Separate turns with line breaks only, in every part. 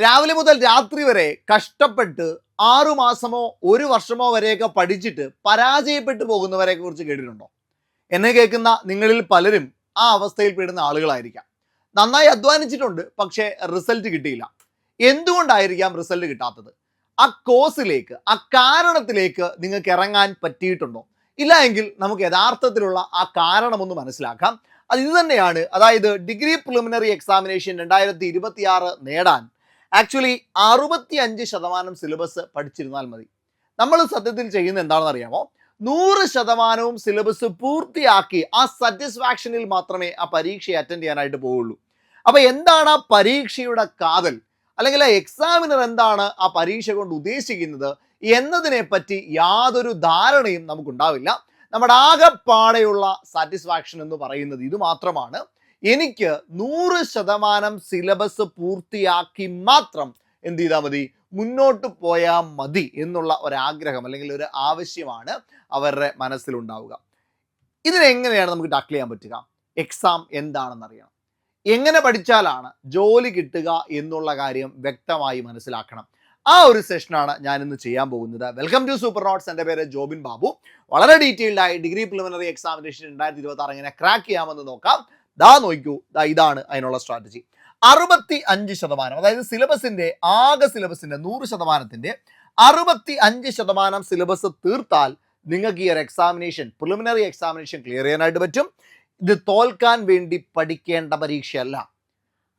രാവിലെ മുതൽ രാത്രി വരെ കഷ്ടപ്പെട്ട് ആറു മാസമോ ഒരു വർഷമോ വരെയൊക്കെ പഠിച്ചിട്ട് പരാജയപ്പെട്ടു പോകുന്നവരെ കുറിച്ച് കേട്ടിട്ടുണ്ടോ? എന്നെ കേൾക്കുന്ന നിങ്ങളിൽ പലരും ആ അവസ്ഥയിൽ പെടുന്ന ആളുകളായിരിക്കാം. നന്നായി അധ്വാനിച്ചിട്ടുണ്ട് പക്ഷേ റിസൾട്ട് കിട്ടിയില്ല. എന്തുകൊണ്ടായിരിക്കാം റിസൾട്ട് കിട്ടാത്തത്? ആ കോഴ്സിലേക്ക് ആ കാരണത്തിലേക്ക് നിങ്ങൾക്ക് ഇറങ്ങാൻ പറ്റിയിട്ടുണ്ടോ? ഇല്ല എങ്കിൽ നമുക്ക് യഥാർത്ഥത്തിലുള്ള ആ കാരണമൊന്ന് മനസ്സിലാക്കാം. അത് ഇത് തന്നെയാണ് അതായത് ഡിഗ്രി പ്രിലിമിനറി എക്സാമിനേഷൻ രണ്ടായിരത്തി നേടാൻ ആക്ച്വലി അറുപത്തി അഞ്ച് ശതമാനം സിലബസ് പഠിച്ചിരുന്നാൽ മതി. നമ്മൾ സത്യത്തിൽ ചെയ്യുന്ന എന്താണെന്ന് അറിയാമോ നൂറ് ശതമാനവും സിലബസ് പൂർത്തിയാക്കി ആ സാറ്റിസ്ഫാക്ഷനിൽ മാത്രമേ ആ പരീക്ഷയെ അറ്റൻഡ് ചെയ്യാനായിട്ട് പോവുള്ളൂ. അപ്പോൾ എന്താണ് ആ പരീക്ഷയുടെ കാതൽ? അല്ലെങ്കിൽ ആ എക്സാമിനർ എന്താണ് ആ പരീക്ഷ കൊണ്ട് ഉദ്ദേശിക്കുന്നത്? എന്നതിനെ പറ്റി യാതൊരു ധാരണയും നമുക്കുണ്ടാവില്ല. നമ്മുടെ ആകെപ്പാടെയുള്ള സാറ്റിസ്ഫാക്ഷൻ എന്ന് പറയുന്നത് ഇത് മാത്രമാണ് എനിക്ക് നൂറ് ശതമാനം സിലബസ് പൂർത്തിയാക്കി മാത്രം എന്ത് ചെയ്താൽ മതി? മുന്നോട്ട് പോയാൽ മതി എന്നുള്ള ഒരാഗ്രഹം അല്ലെങ്കിൽ ഒരു ആവശ്യമാണ് അവരുടെ മനസ്സിലുണ്ടാവുക. ഇതിനെങ്ങനെയാണ് നമുക്ക് ടാക്കിൾ ചെയ്യാൻ പറ്റുക? എക്സാം എന്താണെന്ന് അറിയണം എങ്ങനെ പഠിച്ചാലാണ് ജോലി കിട്ടുക എന്നുള്ള കാര്യം വ്യക്തമായി മനസ്സിലാക്കണം. ആ ഒരു സെഷനാണ് ഞാൻ ഇന്ന് ചെയ്യാൻ പോകുന്നത്. വെൽക്കം ടു സൂപ്പർ നോട്ട്സ് എന്റെ പേര് ജോബിൻ ബാബു. വളരെ ഡീറ്റെയിൽഡായി ഡിഗ്രി പ്രിലിമിനറി എക്സാമിനേഷൻ രണ്ടായിരത്തി ഇരുപത്തി ആറ് എങ്ങനെ ക്രാക്ക് ചെയ്യാമെന്ന് നോക്കാം. ദാ നോക്കൂ ദാ ഇതാണ് അതിനുള്ള സ്ട്രാറ്റജി അറുപത്തി അഞ്ച് ശതമാനം അതായത് സിലബസിന്റെ ആകെ സിലബസിന്റെ നൂറ് ശതമാനത്തിന്റെ അറുപത്തി അഞ്ച് ശതമാനം സിലബസ് തീർത്താൽ നിങ്ങൾക്ക് ഈ ഒരു എക്സാമിനേഷൻ പ്രിലിമിനറി എക്സാമിനേഷൻ ക്ലിയർ ചെയ്യാനായിട്ട് പറ്റും. ഇത് തോൽക്കാൻ വേണ്ടി പഠിക്കേണ്ട പരീക്ഷയല്ല.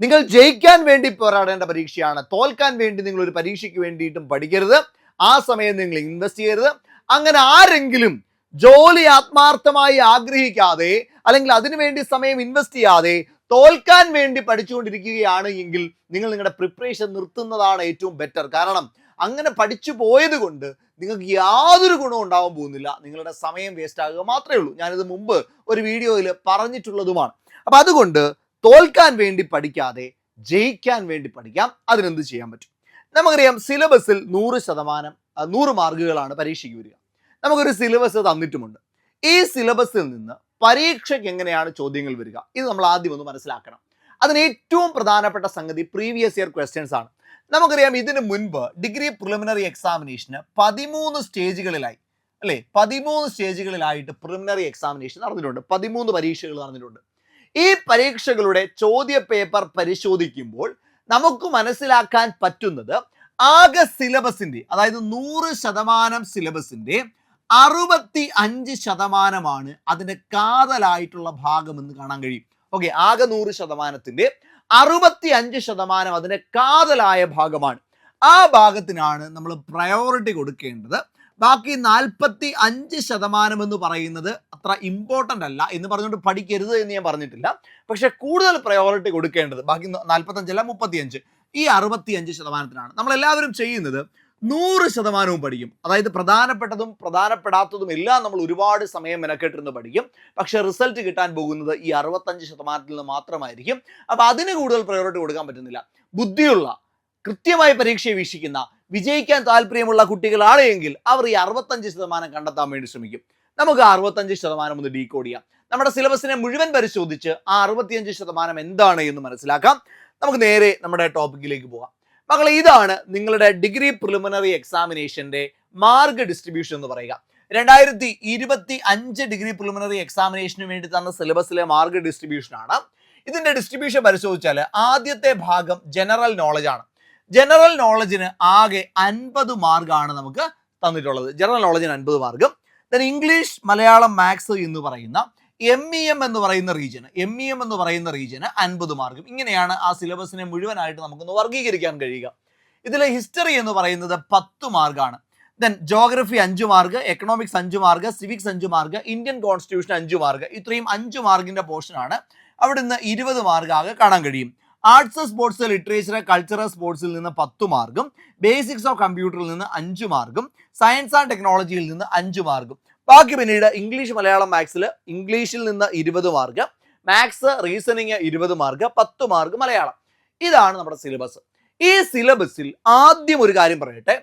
നിങ്ങൾ ജയിക്കാൻ വേണ്ടി പോരാടേണ്ട പരീക്ഷയാണ്. തോൽക്കാൻ വേണ്ടി നിങ്ങൾ ഒരു പരീക്ഷയ്ക്ക് വേണ്ടിയിട്ടും പഠിക്കരുത്. ആ സമയം നിങ്ങൾ ഇൻവെസ്റ്റ് ചെയ്യരുത്. അങ്ങനെ ആരെങ്കിലും ജോലി ആത്മാർത്ഥമായി ആഗ്രഹിക്കാതെ അല്ലെങ്കിൽ അതിനുവേണ്ടി സമയം ഇൻവെസ്റ്റ് ചെയ്യാതെ തോൽക്കാൻ വേണ്ടി പഠിച്ചുകൊണ്ടിരിക്കുകയാണ് എങ്കിൽ നിങ്ങൾ നിങ്ങളുടെ പ്രിപ്പറേഷൻ നിർത്തുന്നതാണ് ഏറ്റവും ബെറ്റർ കാരണം അങ്ങനെ പഠിച്ചു പോയത് കൊണ്ട് നിങ്ങൾക്ക് യാതൊരു ഗുണവും ഉണ്ടാവാൻ പോകുന്നില്ല. നിങ്ങളുടെ സമയം വേസ്റ്റ് ആകുക മാത്രമേ ഉള്ളൂ. ഞാനിത് മുമ്പ് ഒരു വീഡിയോയിൽ പറഞ്ഞിട്ടുള്ളതുമാണ്. അപ്പൊ അതുകൊണ്ട് തോൽക്കാൻ വേണ്ടി പഠിക്കാതെ ജയിക്കാൻ വേണ്ടി പഠിക്കാം. അതിനെന്ത് ചെയ്യാൻ പറ്റും? നമുക്കറിയാം സിലബസിൽ നൂറ് ശതമാനം നൂറ് മാർക്കുകളാണ് പരീക്ഷയ്ക്ക് വരിക. നമുക്കൊരു സിലബസ് തന്നിട്ടുമുണ്ട്. ഈ സിലബസിൽ നിന്ന് പരീക്ഷയ്ക്ക് എങ്ങനെയാണ് ചോദ്യങ്ങൾ വരിക? ഇത് നമ്മൾ ആദ്യം ഒന്ന് മനസ്സിലാക്കണം. അതിന് ഏറ്റവും പ്രധാനപ്പെട്ട സംഗതി പ്രീവിയസ് ഇയർ ക്വസ്റ്റ്യൻസ് ആണ്. നമുക്കറിയാം ഇതിന് മുൻപ് ഡിഗ്രി പ്രിലിമിനറി എക്സാമിനേഷന് പതിമൂന്ന് സ്റ്റേജുകളിലായി അല്ലേ? പതിമൂന്ന് സ്റ്റേജുകളിലായിട്ട് പ്രിലിമിനറി എക്സാമിനേഷൻ നടന്നിട്ടുണ്ട്. പതിമൂന്ന് പരീക്ഷകൾ നടന്നിട്ടുണ്ട്. ഈ പരീക്ഷകളുടെ ചോദ്യ പേപ്പർ പരിശോധിക്കുമ്പോൾ നമുക്ക് മനസ്സിലാക്കാൻ പറ്റുന്നത് ആകെ സിലബസിന്റെ അതായത് നൂറ് ശതമാനം സിലബസിന്റെ അറുപത്തി അഞ്ച് ശതമാനമാണ് അതിന്റെ കാതലായിട്ടുള്ള ഭാഗം എന്ന് കാണാൻ കഴിയും. ഓക്കെ ആകെ നൂറ് ശതമാനത്തിന്റെ അറുപത്തി അഞ്ച് ശതമാനം അതിന്റെ കാതലായ ഭാഗമാണ്. ആ ഭാഗത്തിനാണ് നമ്മൾ പ്രയോറിറ്റി കൊടുക്കേണ്ടത്. ബാക്കി നാൽപ്പത്തി അഞ്ച് ശതമാനം എന്ന് പറയുന്നത് അത്ര ഇമ്പോർട്ടന്റ് അല്ല എന്ന് പറഞ്ഞുകൊണ്ട് പഠിക്കരുത് എന്ന് ഞാൻ പറഞ്ഞിട്ടില്ല. പക്ഷെ കൂടുതൽ പ്രയോറിറ്റി കൊടുക്കേണ്ടത് ബാക്കി നാൽപ്പത്തഞ്ചല്ല മുപ്പത്തിയഞ്ച്. ഈ അറുപത്തിയഞ്ച് ശതമാനത്തിനാണ് നമ്മൾ എല്ലാവരും ചെയ്യുന്നത് നൂറ് ശതമാനവും പഠിക്കും. അതായത് പ്രധാനപ്പെട്ടതും പ്രധാനപ്പെടാത്തതും എല്ലാം നമ്മൾ ഒരുപാട് സമയം മെനക്കെട്ടിരുന്ന് പഠിക്കും. പക്ഷേ റിസൾട്ട് കിട്ടാൻ പോകുന്നത് ഈ അറുപത്തഞ്ച് ശതമാനത്തിൽ നിന്ന് മാത്രമായിരിക്കും. അപ്പോൾ അതിന് കൂടുതൽ പ്രയോറിറ്റി കൊടുക്കാൻ പറ്റുന്നില്ല. ബുദ്ധിയുള്ള കൃത്യമായി പരീക്ഷയെ വീക്ഷിക്കുന്ന വിജയിക്കാൻ താല്പര്യമുള്ള കുട്ടികളാണ് എങ്കിൽ അവർ ഈ അറുപത്തഞ്ച് ശതമാനം കണ്ടെത്താൻ വേണ്ടി ശ്രമിക്കും. നമുക്ക് അറുപത്തഞ്ച് ശതമാനം ഒന്ന് ഡീകോഡ് ചെയ്യാം. നമ്മുടെ സിലബസിനെ മുഴുവൻ പരിശോധിച്ച് ആ അറുപത്തിയഞ്ച് ശതമാനം എന്താണ് എന്ന് മനസ്സിലാക്കാം. നമുക്ക് നേരെ നമ്മുടെ ടോപ്പിക്കിലേക്ക് പോകാം. മക്കളെ ഇതാണ് നിങ്ങളുടെ ഡിഗ്രി പ്രിലിമിനറി എക്സാമിനേഷന്റെ മാർക്ക് ഡിസ്ട്രിബ്യൂഷൻ എന്ന് പറയുക. രണ്ടായിരത്തി ഇരുപത്തി അഞ്ച് ഡിഗ്രി പ്രിലിമിനറി എക്സാമിനേഷന് വേണ്ടി തന്ന സിലബസിലെ മാർക്ക് ഡിസ്ട്രിബ്യൂഷൻ ആണ്. ഇതിന്റെ ഡിസ്ട്രിബ്യൂഷൻ പരിശോധിച്ചാൽ ആദ്യത്തെ ഭാഗം ജനറൽ നോളജ് ആണ്. ജനറൽ നോളജിന് ആകെ അൻപത് മാർക്കാണ് നമുക്ക് തന്നിട്ടുള്ളത്. ജനറൽ നോളജിന് അൻപത് മാർക്കും ദെൻ ഇംഗ്ലീഷ് മലയാളം മാത്സ് എന്ന് പറയുന്ന എം ഇ എം എന്ന് പറയുന്ന റീജിയന് എം ഇ എം എന്ന് പറയുന്ന റീജിയന് അൻപത് മാർക്കും. ഇങ്ങനെയാണ് ആ സിലബസിനെ മുഴുവനായിട്ട് നമുക്കൊന്ന് വർഗീകരിക്കാൻ കഴിയുക. ഇതിലെ ഹിസ്റ്ററി എന്ന് പറയുന്നത് പത്ത് മാർക്കാണ്. ദെൻ ജോഗ്രഫി അഞ്ച് മാർക്ക് എക്കണോമിക്സ് അഞ്ച് മാർക്ക് സിവിക്സ് അഞ്ച് മാർക്ക് ഇന്ത്യൻ കോൺസ്റ്റിറ്റ്യൂഷൻ അഞ്ച് മാർക്ക്. ഇത്രയും അഞ്ച് മാർക്കിന്റെ പോർഷനാണ് അവിടെ നിന്ന് ഇരുപത് മാർക്കാകെ കാണാൻ കഴിയും. ആർട്സ് സ്പോർട്സ് ലിറ്ററേച്ചർ കൾച്ചറൽ സ്പോർട്സിൽ നിന്ന് പത്ത് മാർക്കും. ബേസിക്സ് ഓഫ് കമ്പ്യൂട്ടറിൽ നിന്ന് അഞ്ച് മാർക്കും. സയൻസ് ആൻഡ് ടെക്നോളജിയിൽ നിന്ന് അഞ്ച് മാർക്കും. ബാക്കി പിന്നീട് ഇംഗ്ലീഷ് മലയാളം മാത്സിൽ ഇംഗ്ലീഷിൽ നിന്ന് ഇരുപത് മാർക്ക് മാത്സ് റീസണിങ് ഇരുപത് മാർക്ക് പത്ത് മാർക്ക് മലയാളം. ഇതാണ് നമ്മുടെ സിലബസ് ഈ സിലബസിൽ ആദ്യം ഒരു കാര്യം പറയട്ടെ.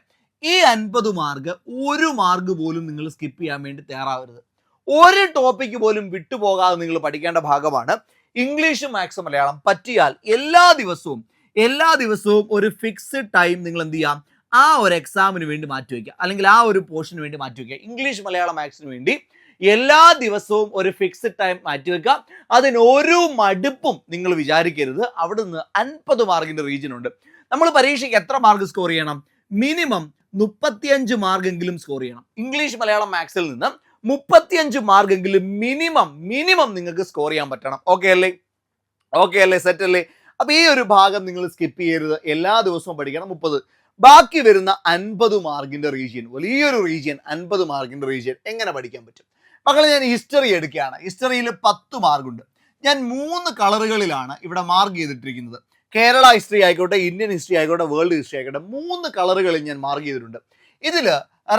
ഈ അൻപത് മാർക്ക് ഒരു മാർക്ക് പോലും നിങ്ങൾ സ്കിപ്പ് ചെയ്യാൻ വേണ്ടി തയ്യാറാവരുത്. ഒരു ടോപ്പിക്ക് പോലും വിട്ടുപോകാതെ നിങ്ങൾ പഠിക്കേണ്ട ഭാഗമാണ് ഇംഗ്ലീഷും മാത്സ് മലയാളം. പറ്റിയാൽ എല്ലാ ദിവസവും എല്ലാ ദിവസവും ഒരു ഫിക്സ്ഡ് ടൈം നിങ്ങൾ എന്ത് ചെയ്യാം? ആ ഒരു എക്സാമിന് വേണ്ടി മാറ്റിവെക്കുക അല്ലെങ്കിൽ ആ ഒരു പോർഷന് വേണ്ടി മാറ്റിവെക്കുക ഇംഗ്ലീഷ് മലയാളം മാത്സിന് വേണ്ടി എല്ലാ ദിവസവും ഒരു ഫിക്സ്ഡ് ടൈം മാറ്റിവെക്കുക അതിന് ഓരോ മടുപ്പും നിങ്ങൾ വിചാരിക്കരുത്. അവിടെ നിന്ന് അൻപത് മാർക്കിന്റെ റീജിയൻ ഉണ്ട്. നമ്മൾ പരീക്ഷയ്ക്ക് എത്ര മാർക്ക് സ്കോർ ചെയ്യണം? മിനിമം മുപ്പത്തിയഞ്ച് മാർക്കെങ്കിലും സ്കോർ ചെയ്യണം. ഇംഗ്ലീഷ് മലയാളം മാത്സിൽ നിന്ന് മുപ്പത്തിയഞ്ച് മാർക്കെങ്കിലും മിനിമം മിനിമം നിങ്ങൾക്ക് സ്കോർ ചെയ്യാൻ പറ്റണം. ഓക്കെ അല്ലേ? ഓക്കെ അല്ലേ? സെറ്റ് അല്ലേ? അപ്പൊ ഈ ഒരു ഭാഗം നിങ്ങൾ സ്കിപ്പ് ചെയ്യരുത്. എല്ലാ ദിവസവും പഠിക്കണം. മുപ്പത്. ബാക്കി വരുന്ന അൻപത് മാർക്കിന്റെ റീജിയൻ വലിയൊരു റീജിയൻ അൻപത് മാർക്കിന്റെ റീജിയൻ എങ്ങനെ പഠിക്കാൻ പറ്റും? മക്കളെ ഞാൻ ഹിസ്റ്ററി എടുക്കുകയാണ്. ഹിസ്റ്ററിയിൽ പത്ത് മാർക്കുണ്ട്. ഞാൻ മൂന്ന് കളറുകളിലാണ് ഇവിടെ മാർക്ക് ചെയ്തിട്ടിരിക്കുന്നത്. കേരള ഹിസ്റ്ററി ആയിക്കോട്ടെ ഇന്ത്യൻ ഹിസ്റ്ററി ആയിക്കോട്ടെ വേൾഡ് ഹിസ്റ്ററി ആയിക്കോട്ടെ മൂന്ന് കളറുകളിൽ ഞാൻ മാർക്ക് ചെയ്തിട്ടുണ്ട്. ഇതിൽ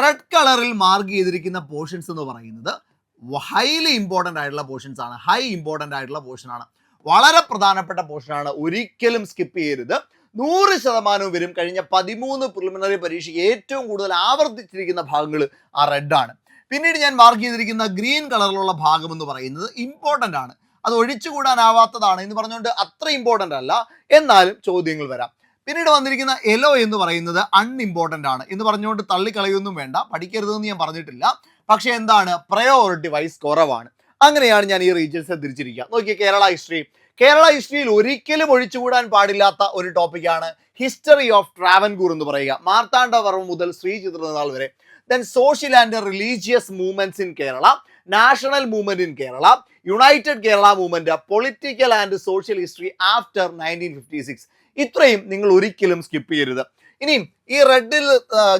റെഡ് കളറിൽ മാർക്ക് ചെയ്തിരിക്കുന്ന പോർഷൻസ് എന്ന് പറയുന്നത് ഹൈലി ഇമ്പോർട്ടന്റ് ആയിട്ടുള്ള പോർഷൻസ് ആണ്. ഹൈ ഇമ്പോർട്ടന്റ് ആയിട്ടുള്ള പോർഷൻ ആണ്. വളരെ പ്രധാനപ്പെട്ട പോർഷൻ ആണ്. ഒരിക്കലും സ്കിപ്പ് ചെയ്യരുത്. നൂറ് ശതമാനവും വരും. കഴിഞ്ഞ പതിമൂന്ന് പ്രിലിമിനറി പരീക്ഷയ്ക്ക് ഏറ്റവും കൂടുതൽ ആവർത്തിച്ചിരിക്കുന്ന ഭാഗങ്ങൾ ആ റെഡാണ് പിന്നീട് ഞാൻ മാർക്ക് ചെയ്തിരിക്കുന്ന ഗ്രീൻ കളറിലുള്ള ഭാഗം എന്ന് പറയുന്നത് ഇമ്പോർട്ടന്റ് ആണ്. അത് ഒഴിച്ചുകൂടാനാവാത്തതാണ് എന്ന് പറഞ്ഞുകൊണ്ട് അത്ര ഇമ്പോർട്ടന്റ് അല്ല. എന്നാലും ചോദ്യങ്ങൾ വരാം. പിന്നീട് വന്നിരിക്കുന്ന എലോ എന്ന് പറയുന്നത് അൺഇമ്പോർട്ടന്റ് ആണ് എന്ന് പറഞ്ഞുകൊണ്ട് തള്ളിക്കളയൊന്നും വേണ്ട. പഠിക്കരുതെന്ന് ഞാൻ പറഞ്ഞിട്ടില്ല. പക്ഷേ എന്താണ്? പ്രയോറിറ്റി വൈസ് കുറവാണ്. അങ്ങനെയാണ് ഞാൻ ഈ റീജിയൻസിനെ തിരിച്ചിരിക്കുക. നോക്കിയേ കേരള ഹിസ്റ്ററി കേരള ഹിസ്റ്ററിയിൽ ഒരിക്കലും ഒഴിച്ചുകൂടാൻ പാടില്ലാത്ത ഒരു ടോപ്പിക്കാണ് ഹിസ്റ്ററി ഓഫ് ട്രാവൻകൂർ എന്ന് പറയുക. മാർത്താണ്ഡവർമ്മ മുതൽ ശ്രീ ചിത്രനാൾ വരെ. Then social and religious movements in Kerala national movement in Kerala united Kerala movement political and social history after nineteen fifty six ഇത്രയും നിങ്ങൾ ഒരിക്കലും സ്കിപ്പ് ചെയ്യരുത്. ഇനിയും ഈ റെഡിൽ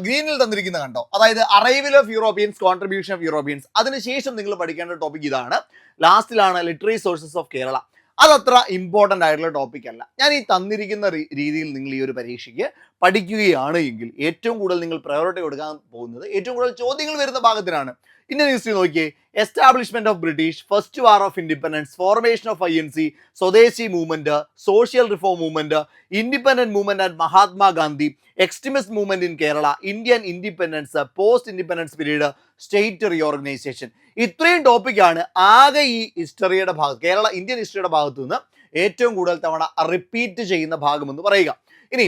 ഗ്രീനിൽ തന്നിരിക്കുന്ന കണ്ടോ? അതായത് arrival of Europeans contribution of Europeans അതിനുശേഷം നിങ്ങൾ പഠിക്കേണ്ട ടോപ്പിക് ഇതാണ്. ലാസ്റ്റിലാണ് ലിറ്റററി സോഴ്സസ് ഓഫ് കേരള അതത്ര ഇമ്പോർട്ടന്റ് ആയിട്ടുള്ള ടോപ്പിക് അല്ല. ഞാൻ ഈ തന്നിരിക്കുന്ന രീതിയിൽ നിങ്ങൾ ഈ ഒരു പരീക്ഷയ്ക്ക് പഠിക്കുകയാണ് എങ്കിൽ ഏറ്റവും കൂടുതൽ നിങ്ങൾ പ്രയോറിറ്റി കൊടുക്കാൻ പോകുന്നത് ഏറ്റവും കൂടുതൽ ചോദ്യങ്ങൾ വരുന്ന ഭാഗത്തിനാണ്. ഇന്ത്യൻ ഹിസ്റ്ററി നോക്കിയേ establishment of British first war of independence formation of I N C swadeshi movement social reform movement independent movement and Mahatma Gandhi extremist movement in Kerala Indian independence post independence period state reorganisation ഇത്രയും ടോപ്പിക്കാണ് ആകെ ഈ ഹിസ്റ്ററിയുടെ ഭാഗത്ത് Kerala Indian ഹിസ്റ്ററിയുടെ ഭാഗത്തു നിന്ന് ഏറ്റവും കൂടുതൽ തവണ റിപ്പീറ്റ് ചെയ്യുന്ന ഭാഗമെന്ന് പറയുക. ഇനി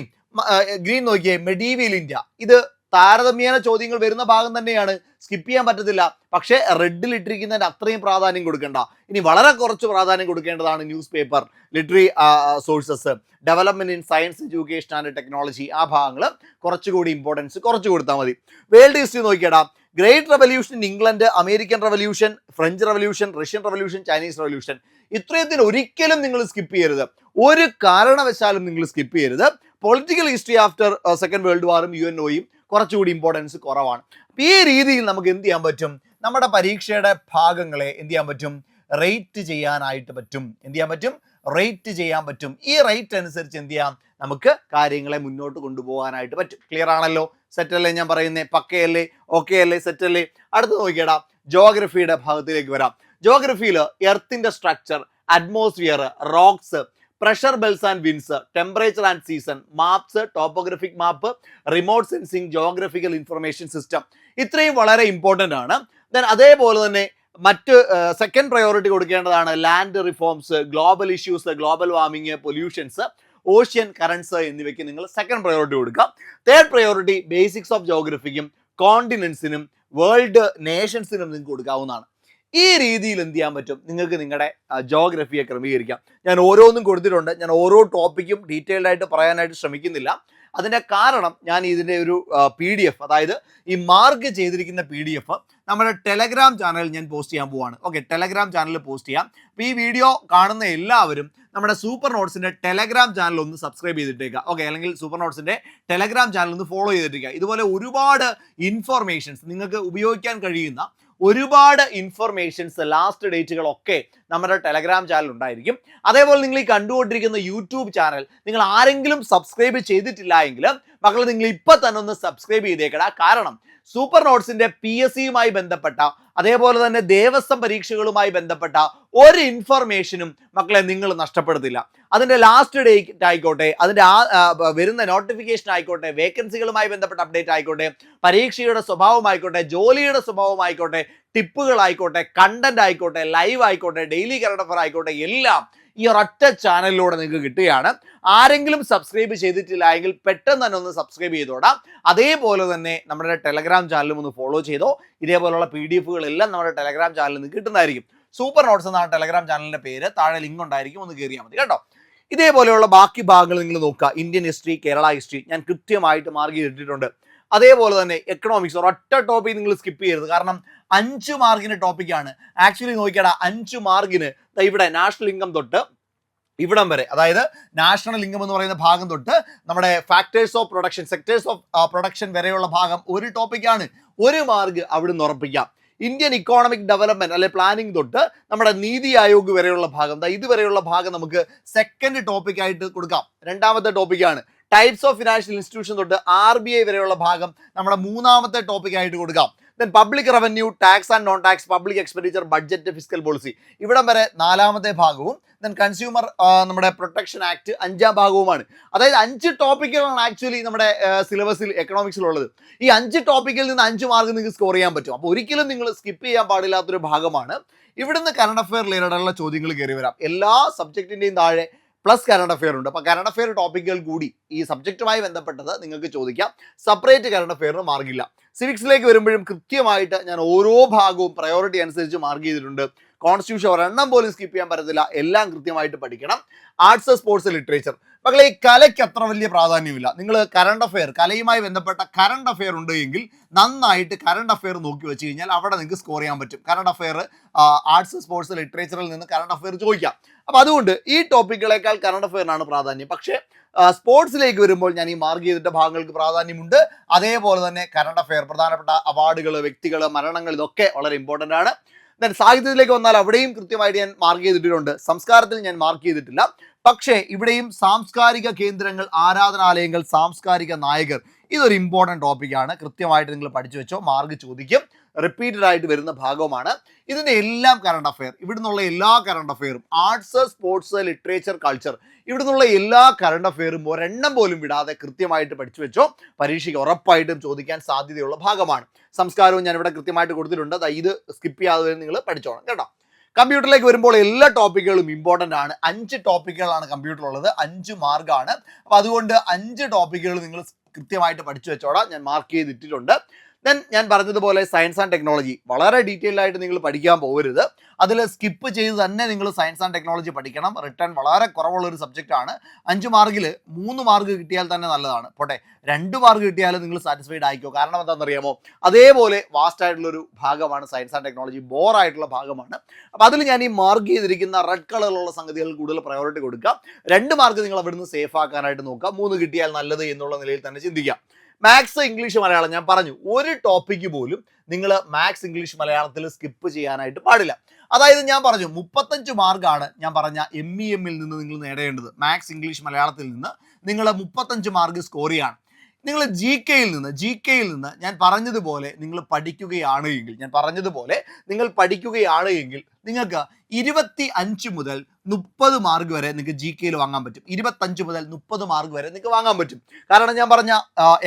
ഗ്രീൻ നോക്കിയേ മെഡീവിയൽ ഇന്ത്യ ഇത് താരതമ്യേന ചോദ്യങ്ങൾ വരുന്ന ഭാഗം തന്നെയാണ്. സ്കിപ്പ് ചെയ്യാൻ പറ്റത്തില്ല. പക്ഷേ റെഡിൽ ഇട്ടിരിക്കുന്നതിന് അത്രയും പ്രാധാന്യം കൊടുക്കേണ്ട. ഇനി വളരെ കുറച്ച് പ്രാധാന്യം കൊടുക്കേണ്ടതാണ് newspaper literary sources development in science education and technology ആ ഭാഗങ്ങൾ കുറച്ചുകൂടി ഇമ്പോർട്ടൻസ് കുറച്ച് കൊടുത്താൽ മതി. World history നോക്കിയടാ. Great revolution in England American revolution French revolution Russian revolution Chinese revolution ഇത്രയത്തിന് ഒരിക്കലും നിങ്ങൾ സ്കിപ്പ് ചെയ്യരുത്. ഒരു കാരണവശാലും നിങ്ങൾ സ്കിപ്പ് ചെയ്യരുത്. Political history after second world വാറും U N ഒയും കുറച്ചുകൂടി ഇമ്പോർട്ടൻസ് കുറവാണ്. അപ്പം ഈ രീതിയിൽ നമുക്ക് എന്ത് ചെയ്യാൻ പറ്റും? നമ്മുടെ പരീക്ഷയുടെ ഭാഗങ്ങളെ എന്ത് ചെയ്യാൻ പറ്റും? റേറ്റ് ചെയ്യാനായിട്ട് പറ്റും. എന്ത് ചെയ്യാൻ പറ്റും? റേറ്റ് ചെയ്യാൻ പറ്റും. ഈ റേറ്റ് അനുസരിച്ച് എന്ത് ചെയ്യാം? നമുക്ക് കാര്യങ്ങളെ മുന്നോട്ട് കൊണ്ടുപോകാനായിട്ട് പറ്റും. ക്ലിയർ ആണല്ലോ? സെറ്റ് അല്ലേ ഞാൻ പറയുന്നേ? പക്കയല്ലേ? ഓക്കെ അല്ലേ? സെറ്റ് അല്ലേ? അടുത്ത് നോക്കിയടാ. ജോഗ്രഫിയുടെ ഭാഗത്തിലേക്ക് വരാം. ജോഗ്രഫിയിൽ എർത്തിന്റെ structure atmosphere rocks pressure belts and winds temperature and season maps topographic map remote sensing geographical information system ഇത്രയും വളരെ ഇമ്പോർട്ടന്റ് ആണ്. ദെൻ അതേപോലെ തന്നെ മറ്റ് സെക്കൻഡ് പ്രയോറിറ്റി കൊടുക്കേണ്ടതാണ് land reforms global issues global warming pollutions ocean currents എന്നിവയ്ക്ക് നിങ്ങൾ second priority കൊടുക്കുക. തേർഡ് പ്രയോറിറ്റി ബേസിക്സ് ഓഫ് ജോഗ്രഫിക്കും കോണ്ടിനൻസിനും വേൾഡ് നേഷൻസിനും നിങ്ങൾക്ക് കൊടുക്കാവുന്നതാണ്. ഈ രീതിയിൽ എന്ത് ചെയ്യാൻ പറ്റും? നിങ്ങൾക്ക് നിങ്ങളുടെ ജോഗ്രഫിയെ ക്രമീകരിക്കാം. ഞാൻ ഓരോന്നും കൊടുത്തിട്ടുണ്ട്. ഞാൻ ഓരോ ടോപ്പിക്കും ഡീറ്റെയിൽഡ് ആയിട്ട് പറയാനായിട്ട് ശ്രമിക്കുന്നില്ല. അതിന്റെ കാരണം ഞാൻ ഇതിന്റെ ഒരു പി ഡി എഫ് അതായത് ഈ മാർക്ക് ചെയ്തിരിക്കുന്ന പി ഡി എഫ് നമ്മുടെ ടെലഗ്രാം ചാനലിൽ ഞാൻ പോസ്റ്റ് ചെയ്യാൻ പോവാണ്. ഓക്കെ ടെലഗ്രാം ചാനലിൽ പോസ്റ്റ് ചെയ്യാം. അപ്പോൾ ഈ വീഡിയോ കാണുന്ന എല്ലാവരും നമ്മുടെ സൂപ്പർ നോട്ട്സിന്റെ ടെലഗ്രാം ചാനൽ ഒന്ന് സബ്സ്ക്രൈബ് ചെയ്തിട്ടേക്കുക ഓക്കെ അല്ലെങ്കിൽ സൂപ്പർ നോട്ട്സിന്റെ ടെലഗ്രാം ചാനൽ ഒന്ന് ഫോളോ ചെയ്തിട്ടേക്കുക ഇതുപോലെ ഒരുപാട് ഇൻഫോർമേഷൻസ് നിങ്ങൾക്ക് ഉപയോഗിക്കാൻ കഴിയുന്ന ഒരുപാട് ഇൻഫർമേഷൻസ് ലാസ്റ്റ് ഡേറ്റുകളൊക്കെ നമ്മുടെ ടെലഗ്രാം ചാനൽ ഉണ്ടായിരിക്കും. അതേപോലെ നിങ്ങൾ ഈ കണ്ടുകൊണ്ടിരിക്കുന്ന യൂട്യൂബ് ചാനൽ നിങ്ങൾ ആരെങ്കിലും സബ്സ്ക്രൈബ് ചെയ്തിട്ടില്ല എങ്കിൽ മക്കൾ നിങ്ങൾ ഇപ്പൊ തന്നെ ഒന്ന് സബ്സ്ക്രൈബ് ചെയ്തേക്കടാ. കാരണം സൂപ്പർ നോട്ട്സിന്റെ പി എസ് സിയുമായി ബന്ധപ്പെട്ട അതേപോലെ തന്നെ ദേവസ്വം പരീക്ഷകളുമായി ബന്ധപ്പെട്ട ഒരു ഇൻഫർമേഷനും മക്കളെ നിങ്ങൾ നഷ്ടപ്പെടുത്തില്ല. അതിന്റെ ലാസ്റ്റ് ഡേറ്റ് ആയിക്കോട്ടെ അതിന്റെ ആ, വരുന്ന നോട്ടിഫിക്കേഷൻ ആയിക്കോട്ടെ വേക്കൻസികളുമായി ബന്ധപ്പെട്ട അപ്ഡേറ്റ് ആയിക്കോട്ടെ പരീക്ഷയുടെ സ്വഭാവമായിക്കോട്ടെ ജോലിയുടെ സ്വഭാവമായിക്കോട്ടെ ടിപ്പുകളായിക്കോട്ടെ കണ്ടന്റ് ആയിക്കോട്ടെ ലൈവ് ആയിക്കോട്ടെ ഡെയിലി കറണ്ട് അഫർ ആയിക്കോട്ടെ എല്ലാം ഈ ഒരൊറ്റ ചാനലിലൂടെ നിങ്ങൾക്ക് കിട്ടുകയാണ്. ആരെങ്കിലും സബ്സ്ക്രൈബ് ചെയ്തിട്ടില്ല എങ്കിൽ പെട്ടെന്ന് തന്നെ ഒന്ന് സബ്സ്ക്രൈബ് ചെയ്തോടാം. അതേപോലെ തന്നെ നമ്മുടെ ടെലഗ്രാം ചാനലും ഒന്ന് ഫോളോ ചെയ്തോ. ഇതേപോലുള്ള പി ഡി എഫുകളെല്ലാം നമ്മുടെ ടെലഗ്രാം ചാനലിൽ നിന്ന് കിട്ടുന്നതായിരിക്കും. സൂപ്പർ നോട്ട്സ് എന്നാണ് ടെലഗ്രാം ചാനലിന്റെ പേര്. താഴെ ലിങ്ക് ഉണ്ടായിരിക്കും. ഒന്ന് കയറിയാൽ മതി കേട്ടോ. ഇതേപോലെയുള്ള ബാക്കി ഭാഗങ്ങൾ നിങ്ങൾ നോക്കുക. ഇന്ത്യൻ ഹിസ്റ്ററി കേരള ഹിസ്റ്ററി ഞാൻ കൃത്യമായിട്ട് മാർക്ക് ചെയ്തിട്ടുണ്ട് അതേപോലെ തന്നെ എക്കണോമിക്സ് ഒരൊറ്റ ടോപ്പിക് നിങ്ങൾ സ്കിപ്പ് ചെയ്യരുത്. കാരണം അഞ്ച് മാർക്കിന്റെ ടോപ്പിക്കാണ് ആക്ച്വലി നോക്കിയാടാ അഞ്ച് മാർക്കിന് ഇവിടെ നാഷണൽ ഇൻകം തൊട്ട് ഇവിടം വരെ. അതായത് നാഷണൽ ഇൻകം എന്ന് പറയുന്ന ഭാഗം തൊട്ട് നമ്മുടെ factors of production sectors of production വരെയുള്ള ഭാഗം ഒരു ടോപ്പിക്കാണ് ഒരു മാർക്ക് അവിടുന്ന് ഉറപ്പിക്കാം. ഇന്ത്യൻ ഇക്കോണമിക് ഡെവലപ്മെന്റ് അല്ലെ പ്ലാനിംഗ് തൊട്ട് നമ്മുടെ നീതി ആയോഗ് വരെയുള്ള ഭാഗം. ഇതുവരെയുള്ള ഭാഗം നമുക്ക് സെക്കൻഡ് ടോപ്പിക്കായിട്ട് കൊടുക്കാം. രണ്ടാമത്തെ ടോപ്പിക്കാണ് ടൈപ്സ് ഓഫ് ഫിനാൻഷ്യൽ ഇൻസ്റ്റിറ്റ്യൂഷൻ തൊട്ട് ആർ ബി ഐ വരെയുള്ള ഭാഗം നമ്മുടെ മൂന്നാമത്തെ ടോപ്പിക് ആയിട്ട് കൊടുക്കാം. Then public revenue tax and non tax public expenditure budget fiscal policy ഇവിടം വരെ നാലാമത്തെ ഭാഗവും ദെൻ കൺസ്യൂമർ നമ്മുടെ പ്രൊട്ടക്ഷൻ ആക്ട് അഞ്ചാം ഭാഗവുമാണ്. അതായത് അഞ്ച് ടോപ്പിക്കുകളാണ് ആക്ച്വലി നമ്മുടെ സിലബസിൽ എക്കണോമിക്സിലുള്ളത് ഈ അഞ്ച് ടോപ്പിക്കിൽ നിന്ന് അഞ്ച് മാർക്ക് നിങ്ങൾക്ക് സ്കോർ ചെയ്യാൻ പറ്റും. അപ്പോൾ ഒരിക്കലും നിങ്ങൾ സ്കിപ്പ് ചെയ്യാൻ പാടില്ലാത്തൊരു ഭാഗമാണ്. ഇവിടുന്ന് കറണ്ട് അഫെയർ റിലേറ്റഡുള്ള ചോദ്യങ്ങൾ കയറി വരാം. എല്ലാ സബ്ജക്റ്റിന്റെയും താഴെ പ്ലസ് കറണ്ട് അഫെയർ ഉണ്ട്. അപ്പോൾ കറണ്ട് അഫെയർ ടോപ്പിക്കുകൾ കൂടി ഈ സബ്ജക്റ്റുമായി ബന്ധപ്പെട്ടത് നിങ്ങൾക്ക് ചോദിക്കാം. സെപ്പറേറ്റ് കറണ്ട് അഫെയറിന് മാർക്കില്ല സിവിക്സിലേക്ക് വരുമ്പോഴും കൃത്യമായിട്ട് ഞാൻ ഓരോ ഭാഗവും പ്രയോറിറ്റി അനുസരിച്ച് മാർക്ക് ചെയ്തിട്ടുണ്ട്. കോൺസ്റ്റിറ്റ്യൂഷൻ ഒരെണ്ണം പോലും സ്കിപ്പ് ചെയ്യാൻ പറ്റത്തില്ല. എല്ലാം കൃത്യമായിട്ട് പഠിക്കണം. ആർട്സ് സ്പോർട്സ് ലിറ്ററേച്ചർ മക്കളെ ഈ കലയ്ക്ക് അത്ര വലിയ പ്രാധാന്യമില്ല. നിങ്ങൾ കറണ്ട് അഫെയർ കലയുമായി ബന്ധപ്പെട്ട കറണ്ട് അഫെയർ ഉണ്ട് എങ്കിൽ നന്നായിട്ട് കറണ്ട് അഫെയർ നോക്കി വെച്ച് കഴിഞ്ഞാൽ അവിടെ നിങ്ങൾക്ക് സ്കോർ ചെയ്യാൻ പറ്റും. കറണ്ട് അഫെയർ ആർട്സ് സ്പോർട്സ് ലിറ്ററേച്ചറിൽ നിന്ന് കറണ്ട് അഫെയർ ചോദിക്കാം. അപ്പോൾ അതുകൊണ്ട് ഈ ടോപ്പിക്കുകളേക്കാൾ കറണ്ട് അഫെയറിനാണ് പ്രാധാന്യം. പക്ഷേ സ്പോർട്സിലേക്ക് വരുമ്പോൾ ഞാൻ ഈ മാർക്ക് ചെയ്തിട്ട ഭാഗങ്ങൾക്ക് പ്രാധാന്യമുണ്ട്. അതേപോലെ തന്നെ കറണ്ട് അഫെയർ പ്രധാനപ്പെട്ട അവാർഡുകൾ വ്യക്തികൾ മരണങ്ങൾ ഇതൊക്കെ വളരെ ഇമ്പോർട്ടന്റ് ആണ്. ദെൻ സാഹിത്യത്തിലേക്ക് വന്നാൽ അവിടെയും കൃത്യമായിട്ട് ഞാൻ മാർക്ക് ചെയ്തിട്ടുണ്ട്. സംസ്കാരത്തിൽ ഞാൻ മാർക്ക് ചെയ്തിട്ടില്ല. പക്ഷേ ഇവിടെയും സാംസ്കാരിക കേന്ദ്രങ്ങൾ ആരാധനാലയങ്ങൾ സാംസ്കാരിക നായകർ ഇതൊരു ഇമ്പോർട്ടന്റ് ടോപ്പിക്കാണ് കൃത്യമായിട്ട് നിങ്ങൾ പഠിച്ചു വെച്ചോ മാർക്ക് ചോദിക്കും. റിപ്പീറ്റഡ് ആയിട്ട് വരുന്ന ഭാഗവുമാണ്. ഇതിന്റെ എല്ലാം കറണ്ട് അഫെയർ ഇവിടുന്നുള്ള എല്ലാ കറണ്ട് അഫെയറും ആർട്സ് സ്പോർട്സ് ലിറ്ററേച്ചർ കൾച്ചർ ഇവിടുന്നുള്ള എല്ലാ കറണ്ട് അഫെയറും ഒരെണ്ണം പോലും വിടാതെ കൃത്യമായിട്ട് പഠിച്ചു വെച്ചോ പരീക്ഷയ്ക്ക് ഉറപ്പായിട്ടും ചോദിക്കാൻ സാധ്യതയുള്ള ഭാഗമാണ്. സംസ്കാരവും ഞാൻ ഇവിടെ കൃത്യമായിട്ട് കൊടുത്തിട്ടുണ്ട്. ഇത് സ്കിപ്പ് ചെയ്യാതെ നിങ്ങൾ പഠിച്ചോണം കേട്ടോ. കമ്പ്യൂട്ടറിലേക്ക് വരുമ്പോൾ എല്ലാ ടോപ്പിക്കുകളും ഇമ്പോർട്ടന്റ് ആണ്. അഞ്ച് ടോപ്പിക്കുകളാണ് കമ്പ്യൂട്ടറിലുള്ളത്. അഞ്ച് മാർക്കാണ് അപ്പോൾ അതുകൊണ്ട് അഞ്ച് ടോപ്പിക്കുകൾ നിങ്ങൾ കൃത്യമായിട്ട് പഠിച്ചു വെച്ചോടാം ഞാൻ മാർക്ക് ചെയ്തിട്ടിട്ടുണ്ട്. ദെൻ ഞാൻ പറഞ്ഞതുപോലെ സയൻസ് ആൻഡ് ടെക്നോളജി വളരെ ഡീറ്റെയിൽ ആയിട്ട് നിങ്ങൾ പഠിക്കാൻ പോകരുത്. അതിൽ സ്കിപ്പ് ചെയ്ത് തന്നെ നിങ്ങൾ സയൻസ് ആൻഡ് ടെക്നോളജി പഠിക്കണം. റിട്ടേൺ വളരെ കുറവുള്ള ഒരു സബ്ജക്റ്റ് ആണ്. അഞ്ച് മാർക്കിൽ മൂന്ന് മാർക്ക് കിട്ടിയാൽ തന്നെ നല്ലതാണ്. പോട്ടെ രണ്ട് മാർക്ക് കിട്ടിയാലും നിങ്ങൾ സാറ്റിസ്ഫൈഡ് ആയിക്കോ. കാരണം എന്താണെന്നറിയാമോ? അതേപോലെ വാസ്റ്റ് ആയിട്ടുള്ള ഒരു ഭാഗമാണ് സയൻസ് ആൻഡ് ടെക്നോളജി ബോർ ആയിട്ടുള്ള ഭാഗമാണ്. അപ്പോൾ അതിൽ ഞാൻ ഈ മാർക്ക് ചെയ്തിരിക്കുന്ന റെഡ് കളറിലുള്ള സംഗതികൾ കൂടുതൽ പ്രയോറിറ്റി കൊടുക്കുക രണ്ട് മാർക്ക് നിങ്ങൾ അവിടുന്ന് സേഫ് ആക്കാനായിട്ട് നോക്കുക മൂന്ന് കിട്ടിയാൽ നല്ലത് എന്നുള്ള നിലയിൽ തന്നെ ചിന്തിക്കാം. മാത്സ് ഇംഗ്ലീഷ് മലയാളം ഞാൻ പറഞ്ഞു. ഒരു ടോപ്പിക്ക് പോലും നിങ്ങൾ മാത്സ് ഇംഗ്ലീഷ് മലയാളത്തിൽ സ്കിപ്പ് ചെയ്യാനായിട്ട് പാടില്ല. അതായത് ഞാൻ പറഞ്ഞു മുപ്പത്തഞ്ച് മാർക്കാണ് ഞാൻ പറഞ്ഞ എം ഇ എമ്മിൽ നിന്ന് നിങ്ങൾ നേടേണ്ടത്. മാത്സ് ഇംഗ്ലീഷ് മലയാളത്തിൽ നിന്ന് നിങ്ങൾ മുപ്പത്തഞ്ച് മാർക്ക് സ്കോർ ചെയ്യാണ്. നിങ്ങൾ ജി കെയിൽ നിന്ന് ജി കെയിൽ നിന്ന് ഞാൻ പറഞ്ഞതുപോലെ നിങ്ങൾ പഠിക്കുകയാണ് എങ്കിൽ ഞാൻ പറഞ്ഞതുപോലെ നിങ്ങൾ പഠിക്കുകയാണ് എങ്കിൽ നിങ്ങൾക്ക് ഇരുപത്തി അഞ്ച് മുതൽ മുപ്പത് മാർക്ക് വരെ നിങ്ങൾക്ക് ജി കെയിൽ വാങ്ങാൻ പറ്റും. ഇരുപത്തഞ്ച് മുതൽ മുപ്പത് മാർക്ക് വരെ നിങ്ങൾക്ക് വാങ്ങാൻ പറ്റും. കാരണം ഞാൻ പറഞ്ഞ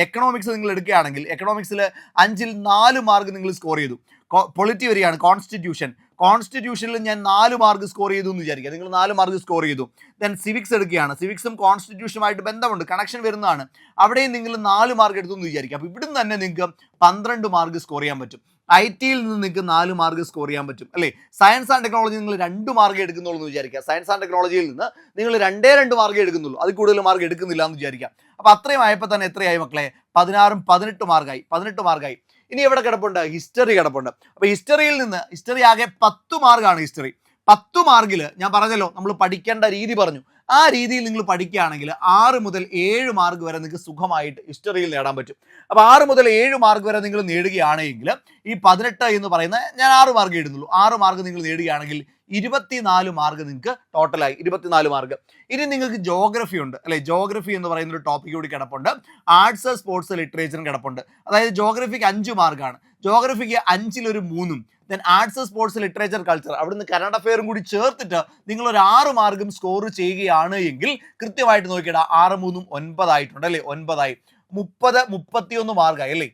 എക്കണോമിക്സ് നിങ്ങൾ എടുക്കുകയാണെങ്കിൽ എക്കണോമിക്സിൽ അഞ്ചിൽ നാല് മാർക്ക് നിങ്ങൾ സ്കോർ ചെയ്തു. പൊളിറ്റി വരികയാണ് കോൺസ്റ്റിറ്റ്യൂഷൻ കോൺസ്റ്റിറ്റ്യൂഷനിൽ ഞാൻ നാല് മാർക്ക് സ്കോർ ചെയ്തു എന്ന് വിചാരിക്കുക. നിങ്ങൾ നാല് മാർക്ക് സ്കോർ ചെയ്തു. ദെൻ സിവിക്സ് എടുക്കുകയാണ്. സിവിക്സും കോൺസ്റ്റിറ്റ്യൂഷനുമായിട്ട് ബന്ധമുണ്ട്. കണക്ഷൻ വരുന്നതാണ്. അവിടെയും നിങ്ങൾ നാല് മാർക്ക് എടുത്തു എന്ന് വിചാരിക്കുക. അപ്പോൾ ഇവിടുന്ന് തന്നെ നിങ്ങൾക്ക് പന്ത്രണ്ട് മാർക്ക് സ്കോർ ചെയ്യാൻ പറ്റും. ഐ ടിയിൽ നിന്ന് നിങ്ങൾക്ക് നാല് മാർക്ക് സ്കോർ ചെയ്യാൻ പറ്റും. അല്ലേ? സയൻസ് ആൻഡ് ടെക്നോളജി നിങ്ങൾ രണ്ട് മാർക്ക് എടുക്കുന്നുള്ളൂ എന്ന് വിചാരിക്കുക. സയൻസ് ആൻഡ് ടെക്നോളജിയിൽ നിന്ന് നിങ്ങൾ രണ്ടേ രണ്ട് മാർക്ക് എടുക്കുന്നുള്ളൂ. അത് കൂടുതൽ മാർക്ക് എടുക്കുന്നില്ല എന്ന് വിചാരിക്കുക. അപ്പോൾ അത്രയും ആയപ്പോൾ തന്നെ എത്രയായി മക്കളെ? പതിനാറും പതിനെട്ട് മാർക്കായി പതിനെട്ട് മാർക്കായി ഇനി എവിടെ കിടപ്പുണ്ട്? ഹിസ്റ്ററി കിടപ്പുണ്ട്. അപ്പോൾ ഹിസ്റ്ററിയിൽ നിന്ന് ഹിസ്റ്ററി ആകെ പത്ത് മാർക്കാണ് ഹിസ്റ്ററി പത്ത് മാർക്കിൽ ഞാൻ പറഞ്ഞല്ലോ നമ്മൾ പഠിക്കേണ്ട രീതി പറഞ്ഞു. ആ രീതിയിൽ നിങ്ങൾ പഠിക്കുകയാണെങ്കിൽ ആറ് മുതൽ ഏഴ് മാർക്ക് വരെ നിങ്ങൾക്ക് സുഖമായിട്ട് ഹിസ്റ്ററിയിൽ നേടാൻ പറ്റും. അപ്പോൾ ആറ് മുതൽ ഏഴ് മാർക്ക് വരെ നിങ്ങൾ നേടുകയാണെങ്കിൽ ഈ പതിനെട്ട് എന്ന് പറയുന്ന ഞാൻ ആറ് മാർക്ക് ഇടുന്നുള്ളൂ. ആറ് മാർക്ക് നിങ്ങൾ നേടുകയാണെങ്കിൽ ഇരുപത്തിനാല് മാർക്ക് നിങ്ങൾക്ക് ടോട്ടലായി. ഇരുപത്തിനാല് മാർക്ക്. ഇനി നിങ്ങൾക്ക് ജോഗ്രഫി ഉണ്ട്. അല്ലെ ജോഗ്രഫി എന്ന് പറയുന്ന ഒരു ടോപ്പിക് കൂടി കിടപ്പുണ്ട്. ആർട്സ് സ്പോർട്സ് ലിറ്ററേച്ചറും കിടപ്പുണ്ട്. അതായത് ജോഗ്രഫിക്ക് അഞ്ച് മാർക്കാണ്. ജോഗ്രഫിക്ക് അഞ്ചിലൊരു മൂന്നും. Then arts sports literature culture അവിടുന്ന് കരണ്ട് അഫെയറും കൂടി ചേർത്തിട്ട് നിങ്ങൾ ഒരു ആറ് മാർക്കും സ്കോർ ചെയ്യുകയാണ് എങ്കിൽ കൃത്യമായിട്ട് നോക്കിയിടാം ആറ് മൂന്നും ഒൻപതായിട്ടുണ്ട് അല്ലേ? ഒൻപതായി. മുപ്പത് മുപ്പത്തിയൊന്ന് മാർക്കായി അല്ലേ?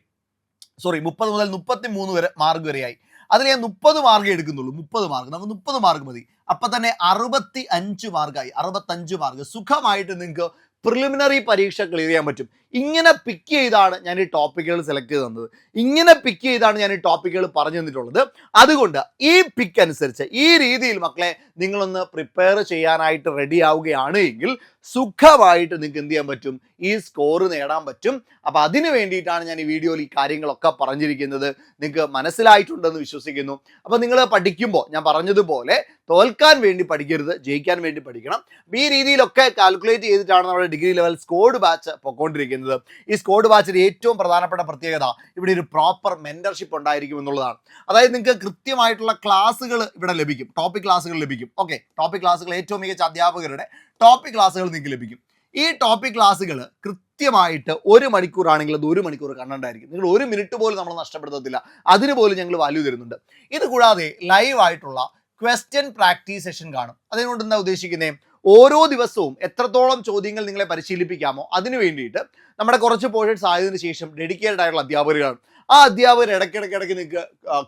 സോറി മുപ്പത് മുതൽ മുപ്പത്തി മൂന്ന് വരെ മാർക്ക് വരെയായി. അതിൽ ഞാൻ മുപ്പത് മാർക്ക് എടുക്കുന്നുള്ളൂ. മുപ്പത് മാർക്ക്. നമുക്ക് മുപ്പത് മാർക്ക് മതി. അപ്പൊ തന്നെ അറുപത്തി അഞ്ച് മാർക്കായി. അറുപത്തഞ്ച് മാർക്ക്. സുഖമായിട്ട് നിങ്ങൾക്ക് പ്രിലിമിനറി പരീക്ഷ ക്ലിയർ ചെയ്യാൻ പറ്റും. ഇങ്ങനെ പിക്ക് ചെയ്താണ് ഞാൻ ഈ ടോപ്പിക്കുകൾ സെലക്ട് ചെയ്ത് തന്നത്. ഇങ്ങനെ പിക്ക് ചെയ്താണ് ഞാൻ ഈ ടോപ്പിക്കുകൾ പറഞ്ഞു തന്നിട്ടുള്ളത്. അതുകൊണ്ട് ഈ പിക്ക് അനുസരിച്ച് ഈ രീതിയിൽ മക്കളെ നിങ്ങളൊന്ന് പ്രിപ്പയർ ചെയ്യാനായിട്ട് റെഡി ആവുകയാണ് എങ്കിൽ സുഖമായിട്ട് നിങ്ങൾക്ക് എന്ത് ചെയ്യാൻ പറ്റും? ഈ സ്കോർ നേടാൻ പറ്റും. അപ്പോൾ അതിന് വേണ്ടിയിട്ടാണ് ഞാൻ ഈ വീഡിയോയിൽ ഈ കാര്യങ്ങളൊക്കെ പറഞ്ഞിരിക്കുന്നത്. നിങ്ങൾക്ക് മനസ്സിലായിട്ടുണ്ടെന്ന് വിശ്വസിക്കുന്നു. അപ്പോൾ നിങ്ങൾ പഠിക്കുമ്പോൾ ഞാൻ പറഞ്ഞതുപോലെ തോൽക്കാൻ വേണ്ടി പഠിക്കരുത് ജയിക്കാൻ വേണ്ടി പഠിക്കണം. ഈ രീതിയിലൊക്കെ കാൽക്കുലേറ്റ് ചെയ്തിട്ടാണ് നമ്മുടെ ഡിഗ്രി ലെവൽ സ്കോഡ് ബാച്ച് പൊക്കോണ്ടിരിക്കുന്നത്. ഈ സ്കോഡ് ബാച്ചിൽ ഏറ്റവും പ്രധാനപ്പെട്ട പ്രത്യേകത ഇവിടെ ഒരു പ്രോപ്പർ മെന്റർഷിപ്പ് ഉണ്ടായിരിക്കും എന്നുള്ളതാണ്. അതായത് നിങ്ങൾക്ക് കൃത്യമായിട്ടുള്ള ക്ലാസ്സുകൾ ഇവിടെ ലഭിക്കും. ടോപ്പിക് ക്ലാസ്സുകൾ ലഭിക്കും. ഓക്കെ ടോപ്പിക് ക്ലാസ്സുകൾ ഏറ്റവും മികച്ച അധ്യാപകരുടെ ടോപ്പിക് ക്ലാസ്സുകൾ നിങ്ങൾക്ക് ലഭിക്കും. ഈ ടോപ്പിക് ക്ലാസ്സുകൾ കൃത്യമായിട്ട് ഒരു മണിക്കൂറാണെങ്കിൽ അത് ഒരു മണിക്കൂർ കണ്ടണ്ടായിരിക്കും നിങ്ങൾ ഒരു മിനിറ്റ് പോലും നമ്മൾ നഷ്ടപ്പെടുത്തത്തില്ല. അതിന് പോലും ഞങ്ങൾ വാല്യൂ തരുന്നുണ്ട്. ഇത് കൂടാതെ ലൈവ് ആയിട്ടുള്ള ക്വസ്റ്റ്യൻ പ്രാക്ടീസ് സെഷൻ കാണും. അതുകൊണ്ട് എന്താ ഉദ്ദേശിക്കുന്നത് ഓരോ ദിവസവും എത്രത്തോളം ചോദ്യങ്ങൾ നിങ്ങളെ പരിശീലിപ്പിക്കാമോ അതിനു വേണ്ടിയിട്ട് നമ്മുടെ കുറച്ച് പോർഷൻസ് ആയതിനു ശേഷം ഡെഡിക്കേറ്റഡ് ആയിട്ടുള്ള അധ്യാപകരാണ് ആ അധ്യാപകർ ഇടയ്ക്കിടയ്ക്ക് ഇടയ്ക്ക് നിങ്ങൾക്ക്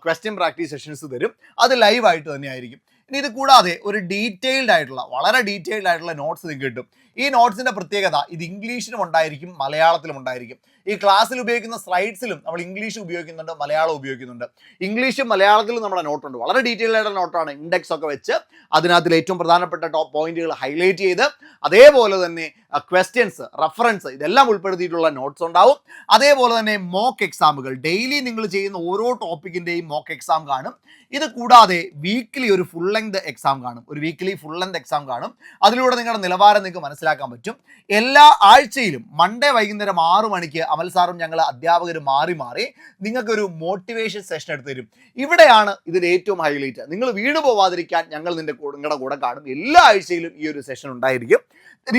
ക്വസ്റ്റ്യൻ പ്രാക്ടീസ് സെഷൻസ് തരും. അത് ലൈവായിട്ട് തന്നെ ആയിരിക്കും. ഇനി ഇത് കൂടാതെ ഒരു ഡീറ്റെയിൽഡ് ആയിട്ടുള്ള വളരെ ഡീറ്റെയിൽഡ് ആയിട്ടുള്ള നോട്ട്സ് നിങ്ങൾക്ക് കിട്ടും. ഈ നോട്ട്സിന്റെ പ്രത്യേകത ഇത് ഇംഗ്ലീഷിലും ഉണ്ടായിരിക്കും മലയാളത്തിലും ഉണ്ടായിരിക്കും. ഈ ക്ലാസ്സിൽ ഉപയോഗിക്കുന്ന സ്ലൈഡ്സിലും നമ്മൾ ഇംഗ്ലീഷ് ഉപയോഗിക്കുന്നുണ്ട് മലയാളം ഉപയോഗിക്കുന്നുണ്ട്. ഇംഗ്ലീഷും മലയാളത്തിലും നമ്മുടെ നോട്ടുണ്ട് വളരെ ഡീറ്റെയിൽ ആയിട്ടുള്ള നോട്ടാണ് ഇൻഡെക്സ് ഒക്കെ വെച്ച് അതിനകത്തിൽ ഏറ്റവും പ്രധാനപ്പെട്ട ടോപ്പ് പോയിന്റുകൾ ഹൈലൈറ്റ് ചെയ്ത് അതേപോലെ തന്നെ ക്വസ്റ്റ്യൻസ് റെഫറൻസ് ഇതെല്ലാം ഉൾപ്പെടുത്തിയിട്ടുള്ള നോട്ട്സ് ഉണ്ടാവും. അതേപോലെ തന്നെ മോക്ക് എക്സാമുകൾ ഡെയിലി നിങ്ങൾ ചെയ്യുന്ന ഓരോ ടോപ്പിക്കിന്റെയും മോക്ക് എക്സാം കാണും. ഇത് കൂടാതെ വീക്ക്ലി ഒരു ഫുൾ ലെങ്ത് എക്സാം കാണും. ഒരു വീക്ക്ലി ഫുൾ ലെങ്ത് എക്സാം കാണും. അതിലൂടെ നിങ്ങളുടെ നിലവാരം നിങ്ങൾക്ക് മനസ്സിലാക്കാൻ പറ്റും. എല്ലാ ആഴ്ചയിലും മൺഡേ വൈകുന്നേരം ആറു മണിക്ക് അമൽ സാറും ഞങ്ങൾ അധ്യാപകർ മാറി മാറി നിങ്ങൾക്കൊരു മോട്ടിവേഷൻ സെഷൻ എടുത്ത് തരും. ഇവിടെയാണ് ഇതിന്റെ ഏറ്റവും ഹൈലൈറ്റ് നിങ്ങൾ വീട് പോവാതിരിക്കാൻ ഞങ്ങൾ നിന്റെ നിങ്ങളുടെ കൂടെ കാണും. എല്ലാ ആഴ്ചയിലും ഈ ഒരു സെഷൻ ഉണ്ടായിരിക്കും.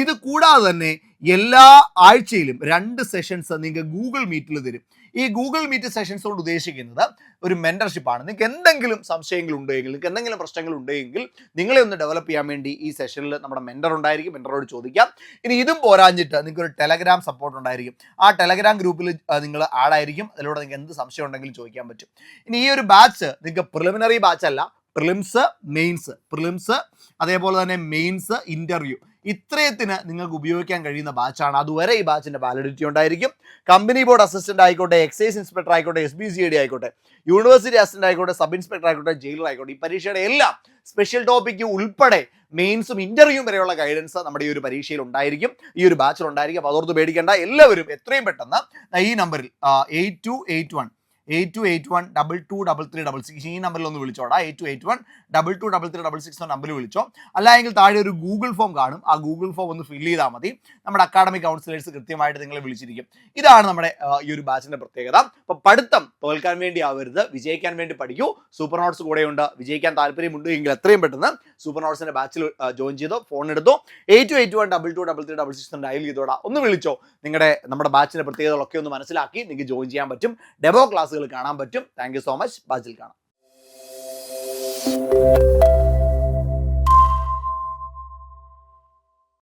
ഇത് കൂടാതെ തന്നെ എല്ലാ ആഴ്ചയിലും രണ്ട് സെഷൻസ് നിങ്ങൾക്ക് ഗൂഗിൾ മീറ്റിൽ തരും. ഈ ഗൂഗിൾ മീറ്റ് സെഷൻസ് കൊണ്ട് ഉദ്ദേശിക്കുന്നത് ഒരു മെന്റർഷിപ്പാണ് നിങ്ങൾക്ക് എന്തെങ്കിലും സംശയങ്ങൾ ഉണ്ടെങ്കിൽ നിങ്ങൾക്ക് എന്തെങ്കിലും പ്രശ്നങ്ങൾ ഉണ്ടെങ്കിൽ നിങ്ങളെ ഒന്ന് ഡെവലപ്പ് ചെയ്യാൻ വേണ്ടി ഈ സെഷനിൽ നമ്മുടെ മെന്റർ ഉണ്ടായിരിക്കും. മെന്ററോട് ചോദിക്കാം. ഇനി ഇതും പോരാഞ്ഞിട്ട് നിങ്ങൾക്ക് ഒരു ടെലഗ്രാം സപ്പോർട്ട് ഉണ്ടായിരിക്കും. ആ ടെലഗ്രാം ഗ്രൂപ്പിൽ നിങ്ങൾ ആഡായിരിക്കും അതിലൂടെ നിങ്ങൾക്ക് എന്ത് സംശയം ഉണ്ടെങ്കിലും ചോദിക്കാൻ പറ്റും. ഇനി ഈ ഒരു ബാച്ച് നിങ്ങൾക്ക് പ്രിലിമിനറി ബാച്ച് അല്ല പ്രിലിംസ് മെയിൻസ് പ്രിലിംസ് അതേപോലെ തന്നെ മെയിൻസ് ഇന്റർവ്യൂ ഇത്രയത്തിന് നിങ്ങൾക്ക് ഉപയോഗിക്കാൻ കഴിയുന്ന ബാച്ചാണ് അതുവരെ ഈ ബാച്ചിന്റെ വാലിഡിറ്റി ഉണ്ടായിരിക്കും. കമ്പനി ബോർഡ് അസിസ്റ്റന്റ് ആയിക്കോട്ടെ എക്സൈസ് ഇൻസ്പെക്ടർ ആയിക്കോട്ടെ എസ് ബി സി ഡി ആയിക്കോട്ടെ യൂണിവേഴ്സിറ്റി അസിസ്റ്റന്റ് ആയിക്കോട്ടെ സബ് ഇൻസ്പെക്ടർ ആയിക്കോട്ടെ ജയിലർ ആയിക്കോട്ടെ ഈ പരീക്ഷയുടെ എല്ലാം സ്പെഷ്യൽ ടോപ്പിക് ഉൾപ്പെടെ മെയിൻസും ഇന്റർവ്യൂ വരെയുള്ള ഗൈഡൻസ് നമ്മുടെ ഈ ഒരു പരീക്ഷയിൽ ഉണ്ടായിരിക്കും. ഈ ഒരു ബാച്ചിൽ ഉണ്ടായിരിക്കും. അപ്പോൾ അതോർത്ത് പേടിക്കേണ്ട. എല്ലാവരും എത്രയും പെട്ടെന്ന് ഈ നമ്പറിൽ eight two eight one eight two eight one double two double three double six ഈ നമ്പറിൽ ഒന്ന് വിളിച്ചോടാ. Eight two eight one double two double three double six എന്ന നമ്പറിൽ വിളിച്ചോ. അല്ലെങ്കിൽ താഴെ ഒരു ഗൂഗിൾ ഫോം കാണും. ആ ഗൂഗിൾ ഫോം ഒന്ന് ഫില്ല് ചെയ്താൽ മതി. നമ്മുടെ അക്കാഡമിക് കൗൺസിലേഴ്സ് കൃത്യമായിട്ട് നിങ്ങളെ വിളിച്ചിരിക്കും. ഇതാണ് നമ്മുടെ ഈ ഒരു ബാച്ചിന്റെ പ്രത്യേകത. അപ്പൊ പഠിത്തം തോൽക്കാൻ വേണ്ടി ആവരുത്. വിജയിക്കാൻ വേണ്ടി പഠിക്കൂ. സൂപ്പർ നോട്ട്സ് കൂടെയുണ്ട്. വിജയിക്കാൻ താല്പര്യമുണ്ട് എങ്കിൽ എത്രയും പെട്ടെന്ന് സൂപ്പർ നോട്ട്സിന്റെ ബാച്ചിൽ ജോയിൻ ചെയ്തോ ഫോൺ എടുത്തോ. Eight two eight one double two double three double six dial ചെയ്തോടാ. ഒന്ന് വിളിച്ചോ. നിങ്ങളുടെ നമ്മുടെ ബാച്ചിന്റെ പ്രത്യേകതകളൊക്കെ ഒന്ന് മനസ്സിലാക്കി. നിങ്ങൾക്ക് ജോയിൻ ചെയ്യാൻ പറ്റും. ഡെമോ ക്ലാസ്സുകൾ കാണാൻ പറ്റും. താങ്ക് സോ മച്ച് ബാച്ചിൽ കാണാം.